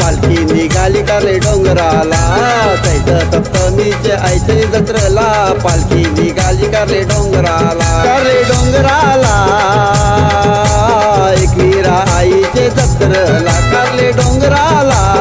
पालखी निघाली का रे डोंगराला? चैत सप्तमीचे आयचे जत्रला पालखी निघाली का रे डोंगराला? का रे डोंगराला? एकवीरा आईचे जत्रला का रे डोंगराला?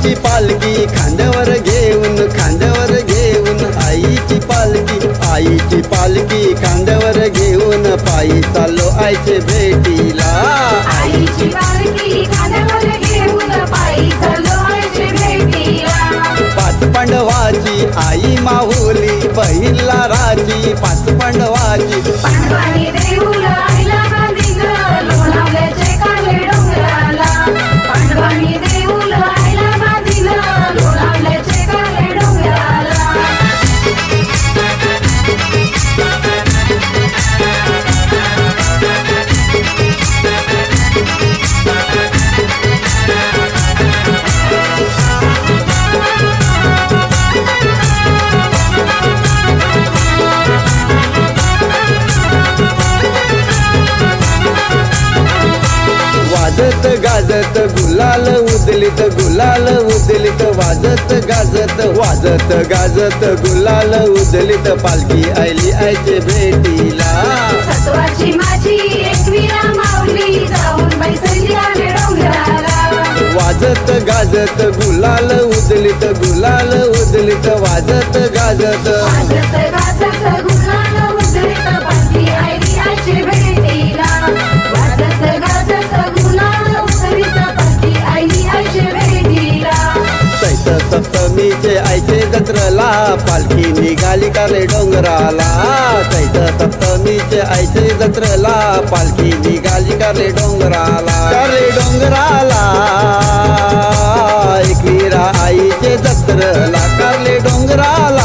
आईची पालखी खांद्यावर घेऊन खांद्यावर घेऊन आईची पालखी आईची पालखी खांद्यावर घेऊन पायी चाललो आईचे भेटीला. आईची पालखी खांद्यावर घेऊन पायी चाललो आईची भेटीला. पाच पांडवाची आई माहुली गाजत गुलाल उदलित गुलाल उदलित वाजत गाजत वाजत गाजत गुलाल उदलित पालखी आयली आयचे भेटीला. माझी वाजत गाजत गुलाल उदलित गुलाल उदलित वाजत गाजत सप्तमीचे आयचे जत्रला पालखी निघाली का रे डोंगराला? चैत सप्तमीचे आयचे जत्रला पालखी निघाली का रे डोंगराला? का रे डोंगराला? एकवीरा आईचे जत्रला का डोंगराला?